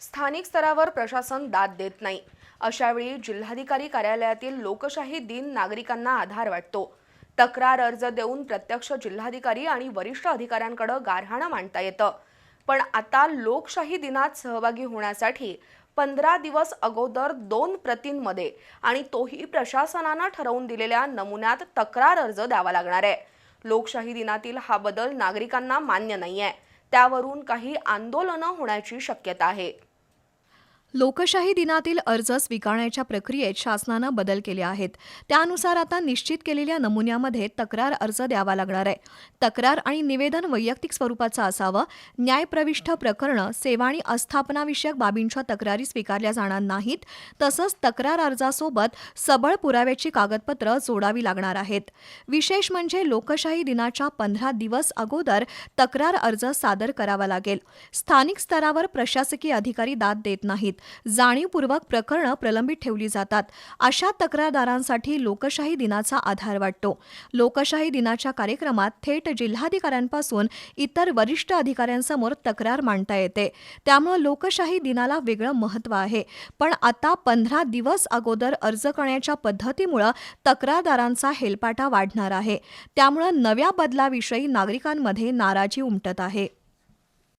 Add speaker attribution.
Speaker 1: स्थानिक स्तरावर प्रशासन दाद देत नाही. अशावेळी जिल्हाधिकारी कार्यालयातील लोकशाही दिन नागरिकांना आधार वाटतो. तक्रार अर्ज देऊन प्रत्यक्ष जिल्हाधिकारी आणि वरिष्ठ अधिकाऱ्यांकडे गारहाणं मांडता येतं. पण आता लोकशाही दिनात सहभागी होण्यासाठी पंधरा दिवस अगोदर दोन प्रतींमध्ये आणि तोही प्रशासनानं ठरवून दिलेल्या नमुन्यात तक्रार अर्ज द्यावा लागणार आहे. लोकशाही दिनातील हा बदल नागरिकांना मान्य नाही आहे त्यावरून काही आंदोलनं होण्याची शक्यता आहे.
Speaker 2: लोकशाही दिनातील अर्ज स्वीकारण्याच्या प्रक्रियेत शासनानं बदल केले आहेत. त्यानुसार आता निश्चित केलेल्या नमुन्यामध्ये तक्रार अर्ज द्यावा लागणार आहे. तक्रार आणि निवेदन वैयक्तिक स्वरूपाचं असावं. न्यायप्रविष्ठ प्रकरणं सेवा आणि आस्थापनाविषयक बाबींच्या तक्रारी स्वीकारल्या जाणार नाहीत. तसंच तक्रार अर्जासोबत सबळ पुराव्याची कागदपत्रं जोडावी लागणार आहेत. विशेष म्हणजे लोकशाही दिनाच्या पंधरा दिवस अगोदर तक्रार अर्ज सादर करावा लागेल. स्थानिक स्तरावर प्रशासकीय अधिकारी दाद देत नाहीत. जाणीवपूर्वक प्रकरणं प्रलंबित ठेवली जातात. अशा तक्रारदारांसाठी लोकशाही दिनाचा आधार वाटतो. लोकशाही दिनाच्या कार्यक्रमात थेट जिल्हाधिकाऱ्यांपासून इतर वरिष्ठ अधिकाऱ्यांसमोर तक्रार मांडता येते. त्यामुळं लोकशाही दिनाला वेगळं महत्त्व आहे. पण आता पंधरा दिवस अगोदर अर्ज करण्याच्या पद्धतीमुळं तक्रारदारांचा हेलपाटा वाढणार आहे. त्यामुळं नव्या बदलाविषयी नागरिकांमध्ये नाराजी उमटत आहे.